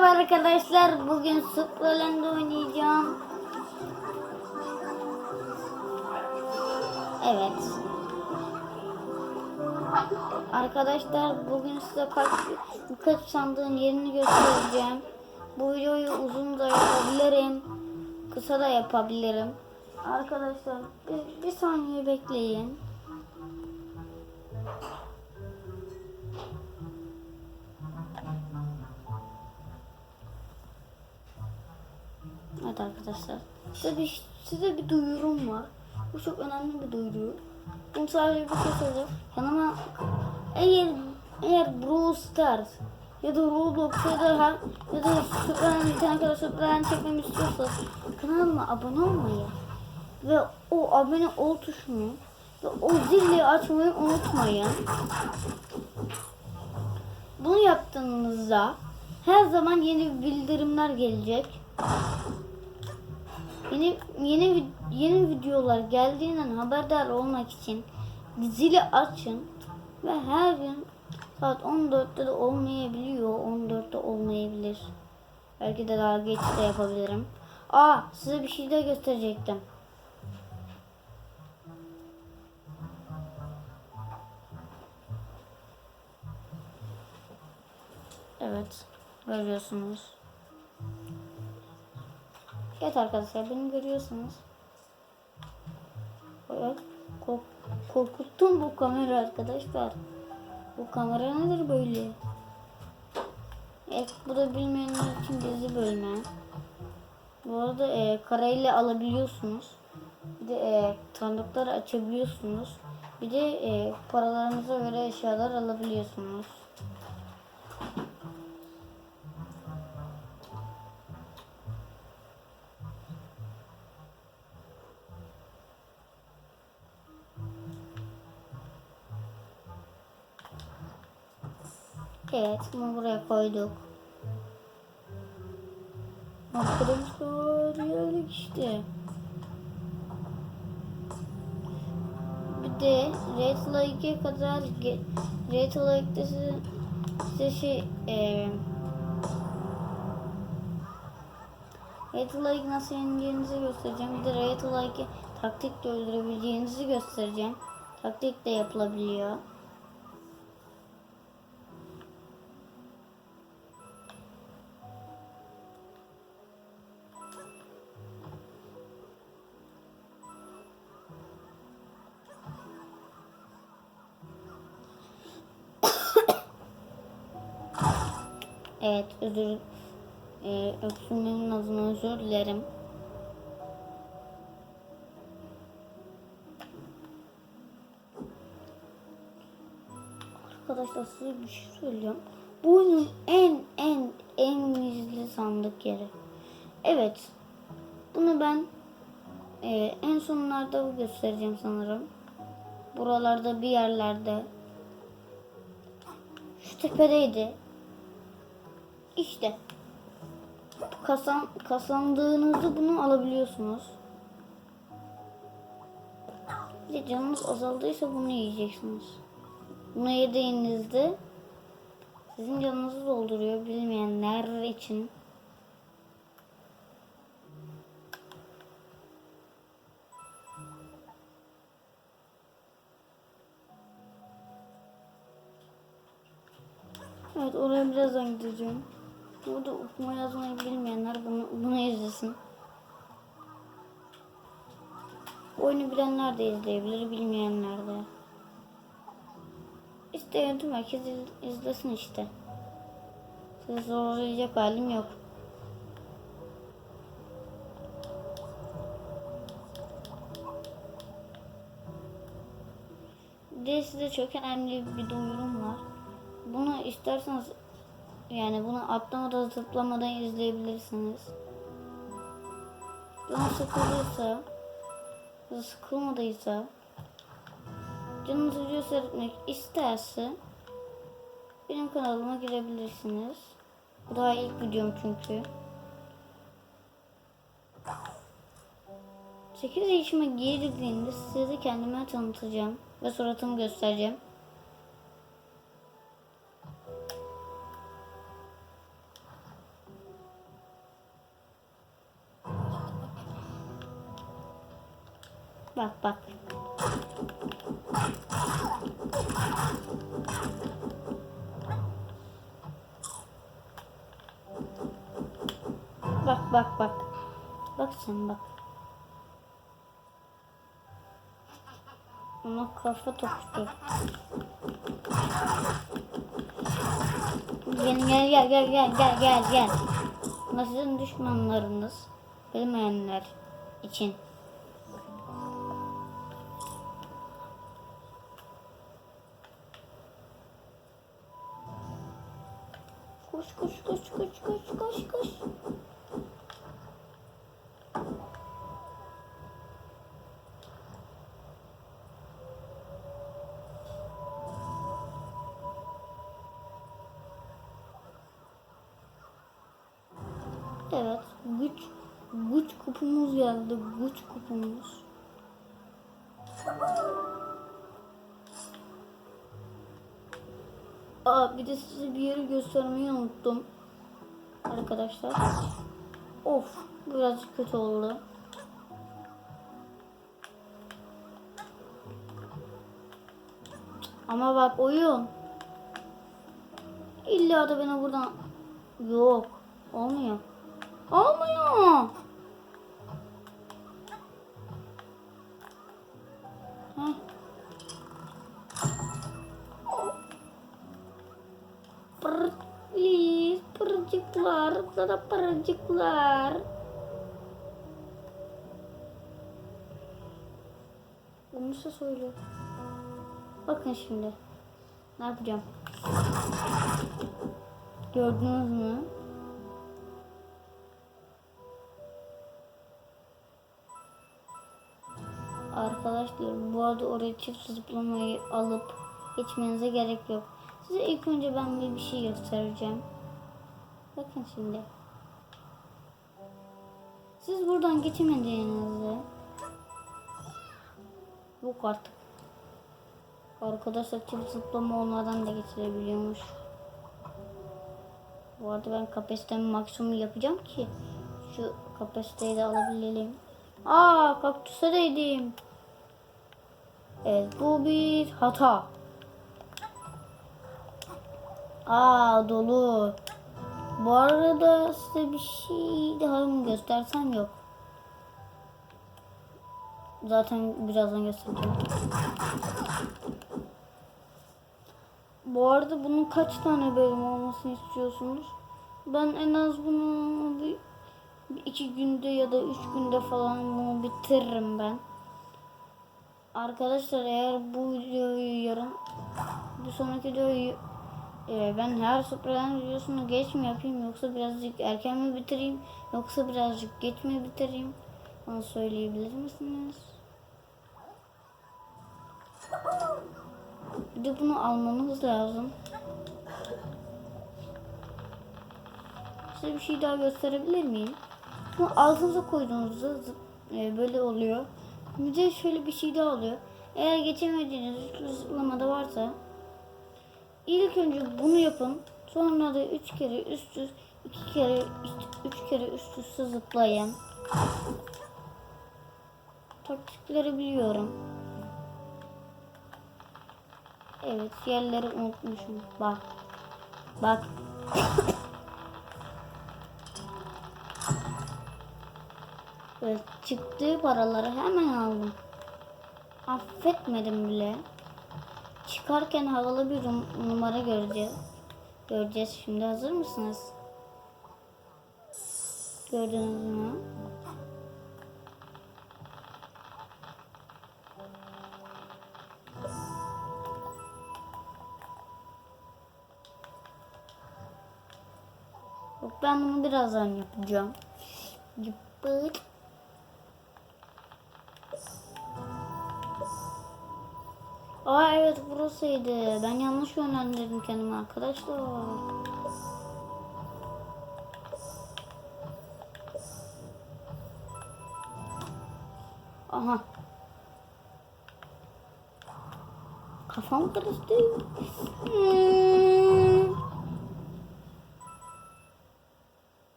Merhaba arkadaşlar. Bugün Supraland oynayacağım. Evet. Arkadaşlar bugün size kaç, birkaç sandığın yerini göstereceğim. Bu videoyu uzun da yapabilirim. Kısa da yapabilirim. Arkadaşlar bir, bir saniye bekleyin. Evet arkadaşlar. Size bir, size bir duyurum var. Bu çok önemli bir duyuru. Bunu sadece bir şey söyleyeceğim. Yanıma eğer eğer Brawl Stars ya da Roblox ya da ya da Superman bir tane kadar Superman çekmemi istiyorsanız kanalıma abone olmayı ve o abone ol tuşunu ve o zili açmayı unutmayın. Bunu yaptığınızda her zaman yeni bildirimler gelecek. Yeni yeni yeni videolar geldiğinden haberdar olmak için zili açın ve her gün saat 14'te de olmayabiliyor. 14'te olmayabilir. Belki de daha geç de yapabilirim. Aa size bir şey de gösterecektim. Evet. Görüyorsunuz. Evet arkadaşlar beni görüyorsunuz. Evet, kork korkuttum bu kamera arkadaşlar. Bu kamera nedir böyle? Evet bu da bilmeyenler için gizli bölme. Bu arada e, karayla alabiliyorsunuz. Bir de e, sandıkları açabiliyorsunuz. Bir de e, paralarınıza göre eşyalar alabiliyorsunuz. Evet, bunu buraya koyduk. Arkadaşlar geldik işte. Bir de Red Like'e kadar Red Like'de size, size şey e, Red Like nasıl yeneceğinizi göstereceğim. Bir de Red Like'e taktik de öldürebileceğinizi göstereceğim. Taktik de yapılabiliyor. Evet özür e, öksürmenin adına özür dilerim. Arkadaşlar size bir şey söyleyeceğim. Bu oyunun en en en gizli sandık yeri. Evet. Bunu ben e, en sonlarda göstereceğim sanırım. Buralarda bir yerlerde. Şu tepedeydi. İşte kasan kasandığınızda bunu alabiliyorsunuz. Bir de canınız azaldıysa bunu yiyeceksiniz. Bunu yediğinizde sizin canınızı dolduruyor bilmeyenler için. Evet oraya birazdan gideceğim. Burada okuma yazmayı bilmeyenler bunu, bunu izlesin. Oyunu bilenler de izleyebilir, bilmeyenler de. İsteyen tüm herkes iz- izlesin işte. Sizi zorlayacak halim yok. Bir de size çok önemli bir duyurum var. Bunu isterseniz yani bunu atlamadan zıplamadan izleyebilirsiniz. Canı sıkıldıysa sıkılmadıysa canınız video seyretmek isterse benim kanalıma girebilirsiniz. Bu daha ilk videom çünkü. 8 yaşıma girdiğinde size kendime tanıtacağım ve suratımı göstereceğim. Bak bak. Bak bak bak. Bak sen bak. Ona kafa tokuştu. Gel gel gel gel gel gel gel gel. Bunlar sizin düşmanlarınız. Bilmeyenler için. Koş koş koş. Evet, güç güç kupumuz geldi. Güç kupumuz. Aa, bir de size bir yeri göstermeyi unuttum. Arkadaşlar. Of, birazcık kötü oldu. Ama bak oyun. İlla da beni buradan... Yok. Olmuyor. Olmuyor. Pırcıklar, sana pırcıklar. Bunu nasıl söylüyor? Bakın şimdi. Ne yapacağım? Gördünüz mü? Arkadaşlar bu arada oraya çift zıplamayı alıp geçmenize gerek yok. Size ilk önce ben bir şey göstereceğim. Bakın şimdi. Siz buradan geçemediğinizde yok artık. Arkadaşlar çift zıplama olmadan da geçirebiliyormuş. Bu arada ben kapasitemi maksimum yapacağım ki şu kapasiteyi de alabilelim. Aa kaktüse değdim. Evet bu bir hata. Aa dolu. Bu arada size bir şey daha mı göstersem yok. Zaten birazdan göstereceğim. Bu arada bunun kaç tane bölüm olmasını istiyorsunuz? Ben en az bunu bir, iki günde ya da üç günde falan bunu bitiririm ben. Arkadaşlar eğer bu videoyu yarın bir sonraki videoyu e, ben her Superman videosunu geç mi yapayım yoksa birazcık erken mi bitireyim yoksa birazcık geç mi bitireyim onu söyleyebilir misiniz? Bir de bunu almamız lazım. Size bir şey daha gösterebilir miyim? Bunu ağzınıza koyduğunuzda e, böyle oluyor. Bir de şöyle bir şey daha oluyor. Eğer geçemediğiniz zıplamada varsa ilk önce bunu yapın. Sonra da üç kere üst üste iki kere üst- üç kere üst üste zıplayın. Taktikleri biliyorum. Evet yerleri unutmuşum. Bak. Bak. Evet, çıktığı paraları hemen aldım. Affetmedim bile. Çıkarken havalı bir num- numara göreceğiz. Göreceğiz şimdi. Hazır mısınız? Gördünüz mü? Yok ben bunu birazdan yapacağım. Yıpıt. Aa evet burasıydı. Ben yanlış yönlendirdim kendimi arkadaşlar. Aha. Kafam karıştı. Hmm.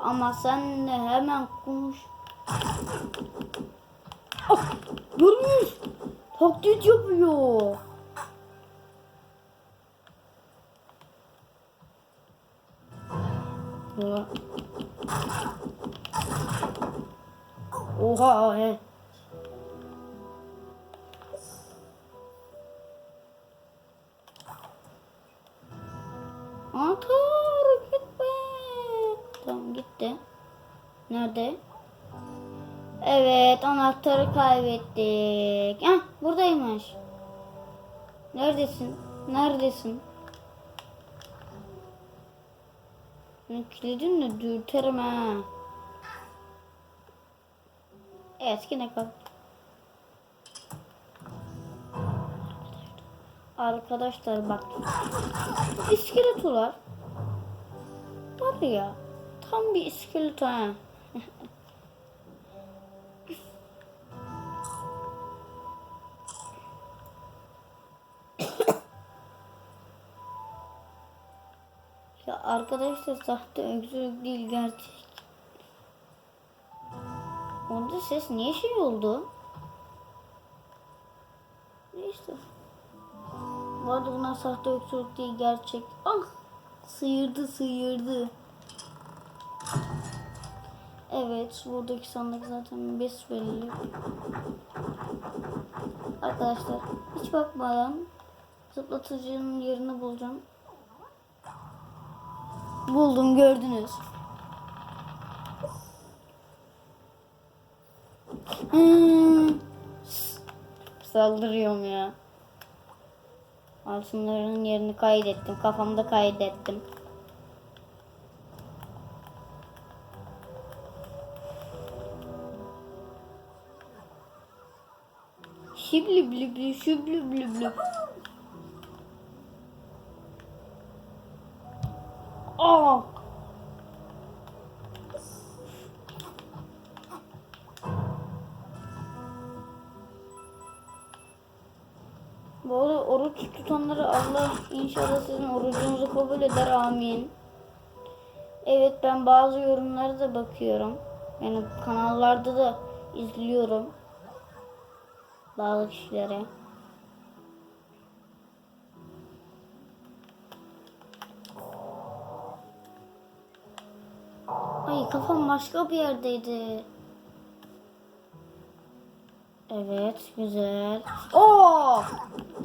Ama sen de hemen konuş. Ah, görmüş. Taklit yapıyor. Ya. Oha he. Atar gitme. Tamam gitti. Nerede? Evet anahtarı kaybettik. Heh buradaymış. Neredesin? Neredesin? Kilidin de dürterim ha. Evet yine kal. Arkadaşlar bak. İskeletolar. Var ya. Tam bir iskeleto ha. Arkadaşlar sahte öksürük değil gerçek. Orada ses niye şey oldu? Neyse. Bu arada bunlar sahte öksürük değil gerçek. Ah! Sıyırdı sıyırdı. Evet buradaki sandık zaten besbelli. Arkadaşlar hiç bakmadan zıplatıcının yerini bulacağım. Buldum gördünüz. Hmm. Saldırıyorum ya. Altınların yerini kaydettim. Kafamda kaydettim. Şibli bli bli şibli bli bli. Aa! Bu arada oruç tutanları Allah inşallah sizin orucunuzu kabul eder amin. Evet ben bazı yorumlara da bakıyorum. Yani kanallarda da izliyorum. Bazı kişilere. Kafam başka bir yerdeydi. Evet güzel. Oo!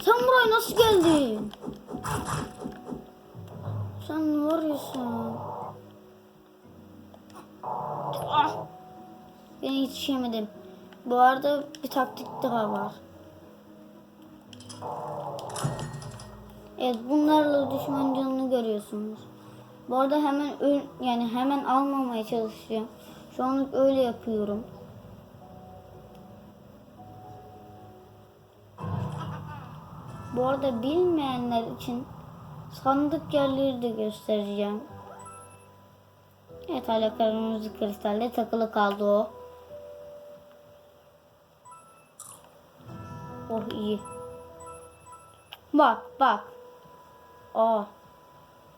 Sen buraya nasıl geldin? Sen ya sen. Ah! Ben yetişemedim. Bu arada bir taktik daha var. Evet bunlarla düşman canını görüyorsunuz. Bu arada hemen yani hemen almamaya çalışacağım. Şu anlık öyle yapıyorum. Bu arada bilmeyenler için sandık yerleri de göstereceğim. Evet hala kristalle takılı kaldı o. Oh iyi. Bak bak. Aa.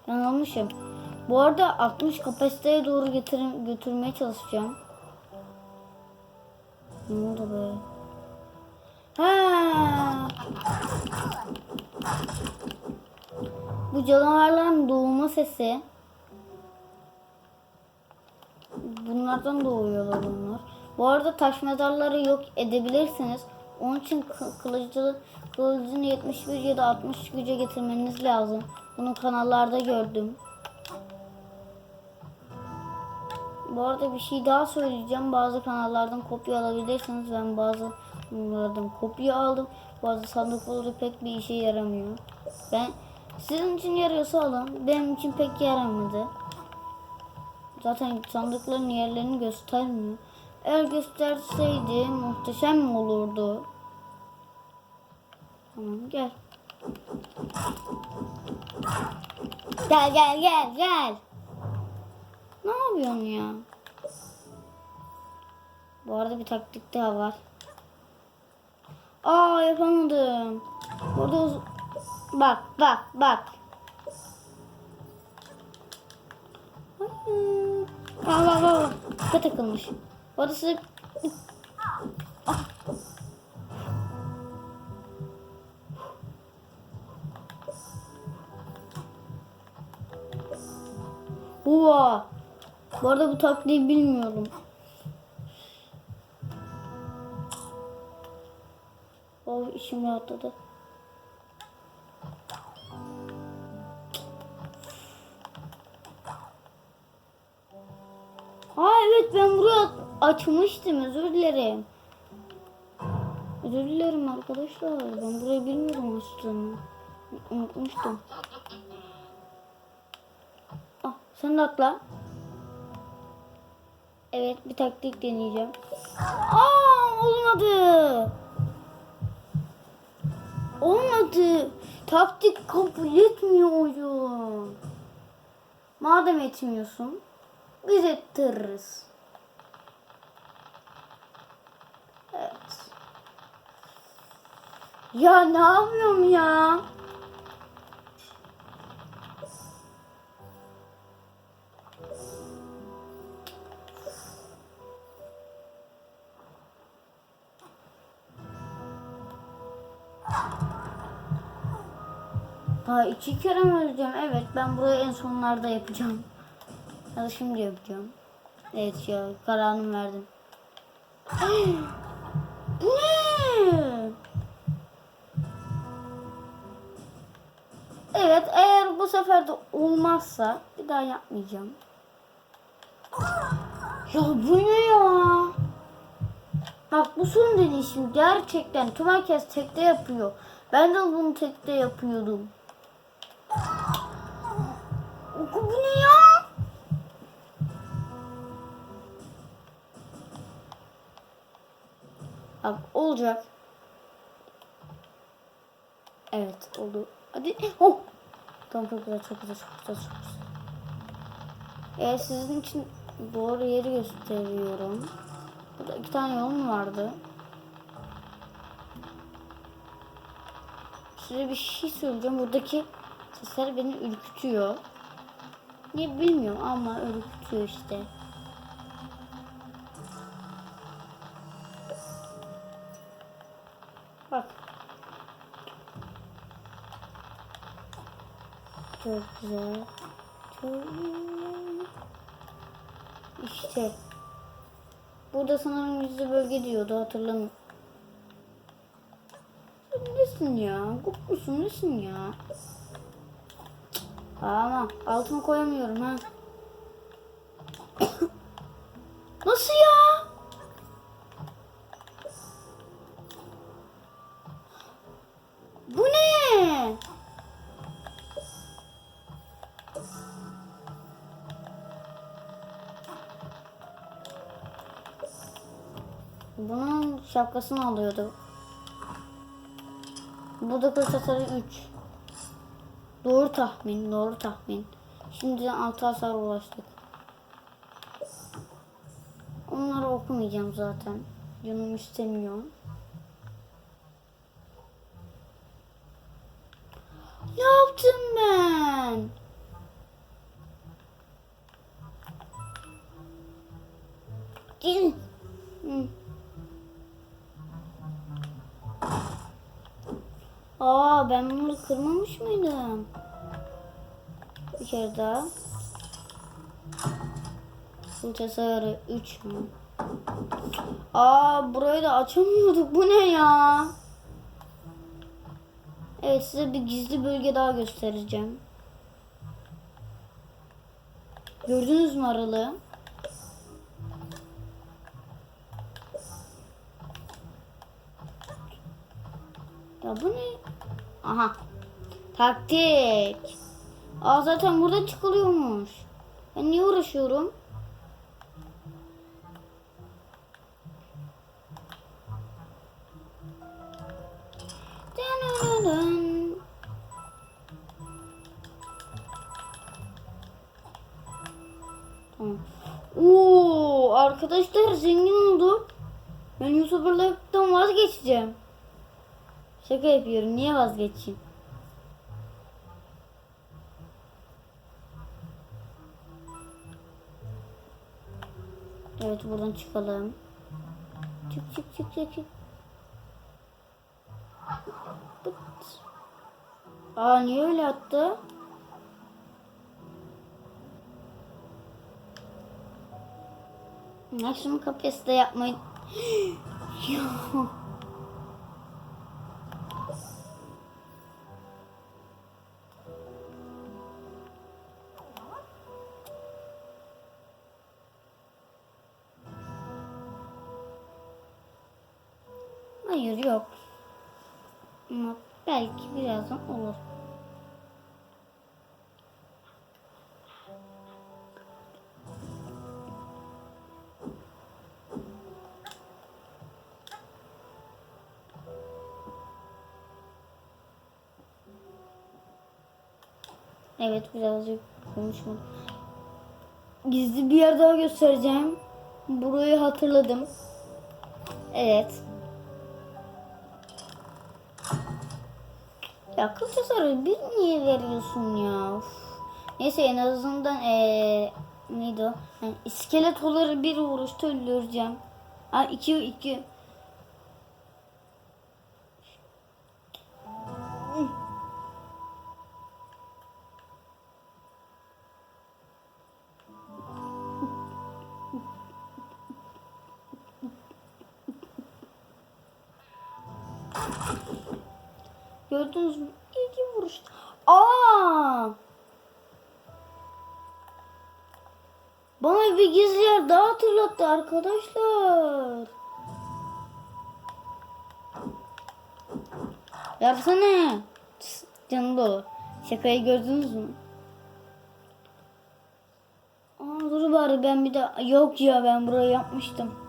Yanılmışım. Bu arada 60 kapasiteye doğru getirin, götürmeye çalışacağım. Ne oldu be? Ha. Bu canavarların doğuma sesi. Bunlardan doğuyorlar bunlar. Bu arada taş mezarları yok edebilirsiniz. Onun için kı- kılıcı, kılıcını 71 ya da 60 güce getirmeniz lazım. Bunu kanallarda gördüm. Bu arada bir şey daha söyleyeceğim. Bazı kanallardan kopya alabilirsiniz. Ben bazı bunlardan kopya aldım. Bazı sandıkları pek bir işe yaramıyor. Ben sizin için yarıyorsa alın. Benim için pek yaramadı. Zaten sandıkların yerlerini göstermiyor. Eğer gösterseydi muhteşem mi olurdu? Tamam gel. Gel gel gel gel. Ne yapıyorsun ya? Bu arada bir taktik daha var. Aa yapamadım. Burada Bak bak bak. Aa bak bak bak. Kupa takılmış. Orada size... Ah. Bu arada bu taktiği bilmiyorum. Oh işim rahatladı. Ha evet ben buraya açmıştım özür dilerim. Özür dilerim arkadaşlar. Ben burayı bilmiyordum açtığımı. Unutmuştum. Ah sen de atla. Evet bir taktik deneyeceğim. Aa olmadı. Olmadı. Taktik kabul etmiyor oyun. Madem etmiyorsun biz ettiririz. Evet. Ya ne yapıyorum ya? Ha iki kere mi öleceğim? Evet ben burayı en sonlarda yapacağım. Ya da şimdi yapacağım. Evet ya kararımı verdim. Bu ne? Evet eğer bu sefer de olmazsa bir daha yapmayacağım. Ya bu ne ya? Bak bu son deneyişim gerçekten tüm herkes tekte yapıyor. Ben de bunu tekte yapıyordum. Bu? Bak olacak. Evet oldu. Hadi. Oh. Tamam çok güzel çok güzel çok güzel çok güzel. Ee, sizin için doğru yeri gösteriyorum. Burada iki tane yol mu vardı? Size bir şey söyleyeceğim. Buradaki sesler beni ürkütüyor. Niye bilmiyorum ama ürkütüyor işte. Bak. Çok güzel. Çok güzel. İşte. Burada sanırım yüzde bölge diyordu hatırlamıyorum. Nesin ya? Gup musun nesin ya? Ama altıma koyamıyorum ha. Nasıl ya? Bu ne? Bunun şapkasını alıyordu. Burada kılıç hasarı 3. Doğru tahmin, doğru tahmin. Şimdiden 6 hasar ulaştık. Onları okumayacağım zaten. Canım istemiyor. Ne yaptım ben? Gel. Hı. Aa ben bunu kırmamış mıydım? Bir kere daha. Full tasarı 3 mü? Aa burayı da açamıyorduk. Bu ne ya? Evet size bir gizli bölge daha göstereceğim. Gördünüz mü aralığı? Ya bu ne? Aha. Taktik. Aa zaten burada çıkılıyormuş. Ben niye uğraşıyorum? Tamam. Oo, arkadaşlar zengin olduk. Ben YouTuber'lıktan vazgeçeceğim. Şaka yapıyorum. Niye vazgeçeyim? Evet buradan çıkalım. Çık çık çık çık çık. Pıt. Aa niye öyle attı? Maksimum kapasite yapmayı... Ya. Hayır yok. Ama belki birazdan olur. Evet birazcık konuşmadım. Gizli bir yer daha göstereceğim. Burayı hatırladım. Evet. Ya kız tasarı bir niye veriyorsun ya? Uf. Neyse en azından ee, neydi o? Yani iskeletoları bir vuruşta öldüreceğim. Ha iki iki. Gördünüz mü? İki vuruş. Aa! Bana bir gizli yer daha hatırlattı arkadaşlar. Yapsana. Tıs, Canım dolu. Şakayı gördünüz mü? Aa, dur bari ben bir de yok ya ben burayı yapmıştım.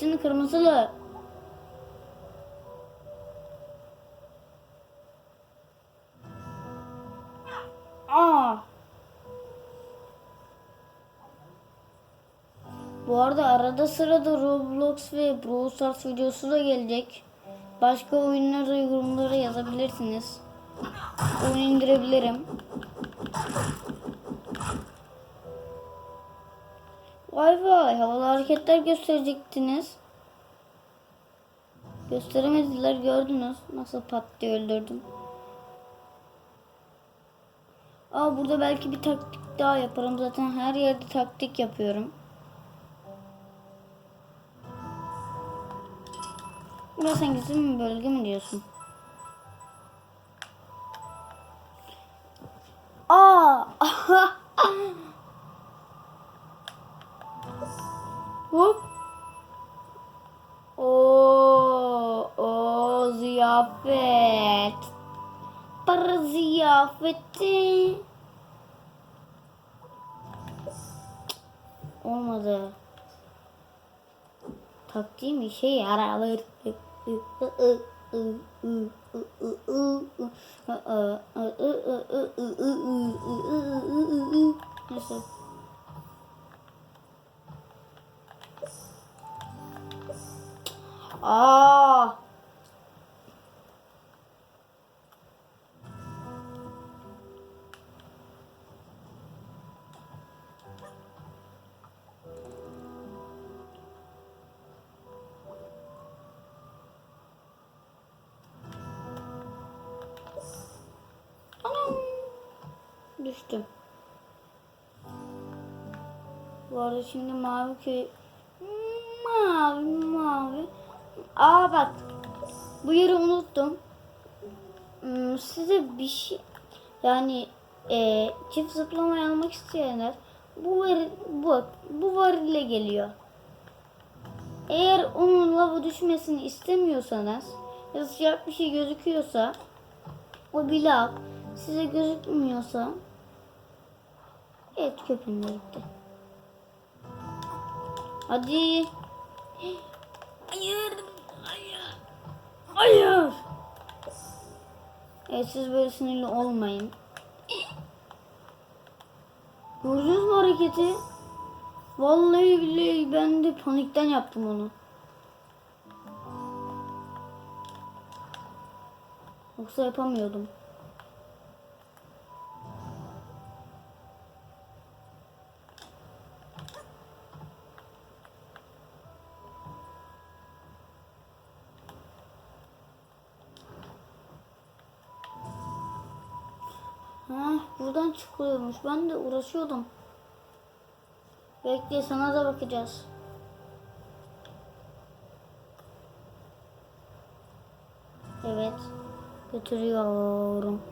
Gitsin kırmızılı. Aa. Bu arada arada sırada Roblox ve Brawl Stars videosu da gelecek. Başka oyunlar da yorumlara yazabilirsiniz. Oyun indirebilirim. Vay vay havalı hareketler gösterecektiniz. Gösteremediler gördünüz. Nasıl pat diye öldürdüm. Aa burada belki bir taktik daha yaparım. Zaten her yerde taktik yapıyorum. Burası hangisi mi bölge mi diyorsun? Aa! Hop. Oo, o ziyafet. Para ziyafeti. Olmadı. Taktiğim işe yarar. Neyse. Aa. Düştüm. Bu arada şimdi mavi köy mavi mavi Aa bak. Bu yeri unuttum. Hmm, size bir şey yani e, çift zıplamayı almak isteyenler bu var bu bu var ile geliyor. Eğer onun lava düşmesini istemiyorsanız ya sıcak bir şey gözüküyorsa o blok size gözükmüyorsa evet köpüğüne gitti. Hadi. Hayır. Hayır. Hayır. Evet siz böyle sinirli olmayın. Gördünüz mü hareketi? Vallahi billahi ben de panikten yaptım onu. Yoksa yapamıyordum. Ha, buradan çıkılıyormuş. Ben de uğraşıyordum. Bekle sana da bakacağız. Evet. Götürüyorum.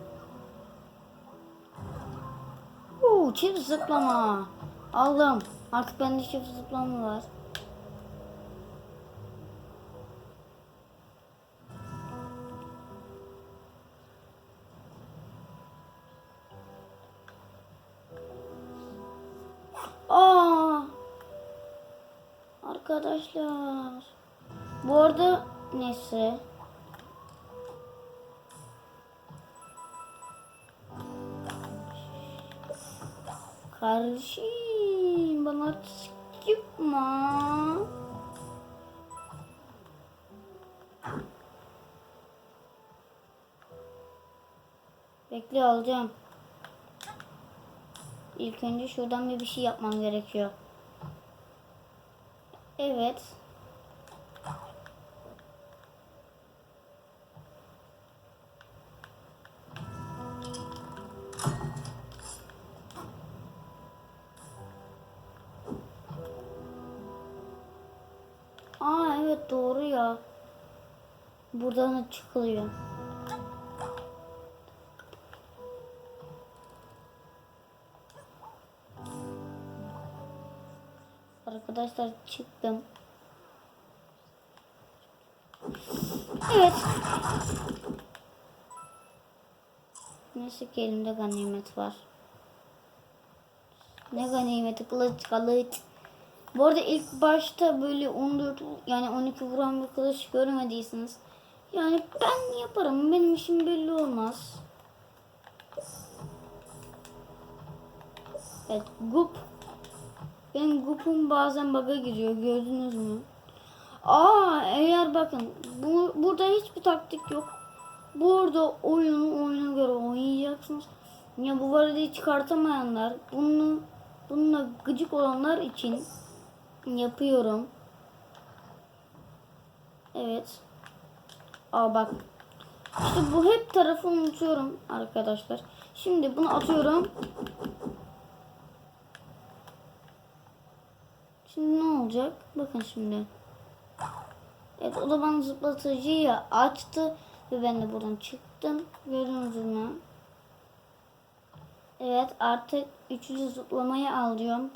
Uuu çift zıplama. Aldım. Artık bende çift zıplama var. Arkadaşlar. Bu arada neyse. Kardeşim bana çıkma. Bekle alacağım. İlk önce şuradan bir bir şey yapmam gerekiyor. Evet. Aa evet doğru ya. Buradan da çıkılıyor. Arkadaşlar çıktım. Evet. Neyse ki elimde ganimet var. Ne ganimeti kılıç kılıç. Bu arada ilk başta böyle 14 yani 12 vuran bir kılıç görmediyseniz yani ben yaparım. Benim işim belli olmaz. Evet, gup. Benim gupum bazen bug'a giriyor. Gördünüz mü? Aa, eğer bakın bu burada hiçbir taktik yok. Burada oyunu oyuna göre oynayacaksınız. Ya bu varlığı çıkartamayanlar, bunu bununla gıcık olanlar için yapıyorum. Evet. Aa bak. İşte bu hep tarafı unutuyorum arkadaşlar. Şimdi bunu atıyorum. Şimdi ne olacak? Bakın şimdi. Evet o da bana zıplatıcıyı açtı ve ben de buradan çıktım. Gördünüz mü? Evet artık üçüncü zıplamayı alıyorum.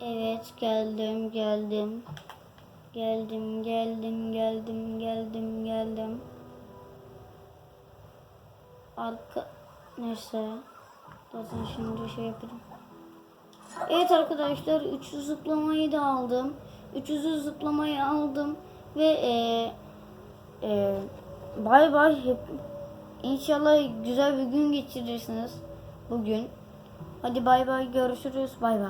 Evet geldim geldim. Geldim geldim geldim geldim geldim. Arka neyse. Zaten şimdi şey yapayım. Evet arkadaşlar 300 zıplamayı da aldım. 300 zıplamayı aldım ve e, e, bay bay hep İnşallah güzel bir gün geçirirsiniz bugün. Hadi bay bay görüşürüz bay bay.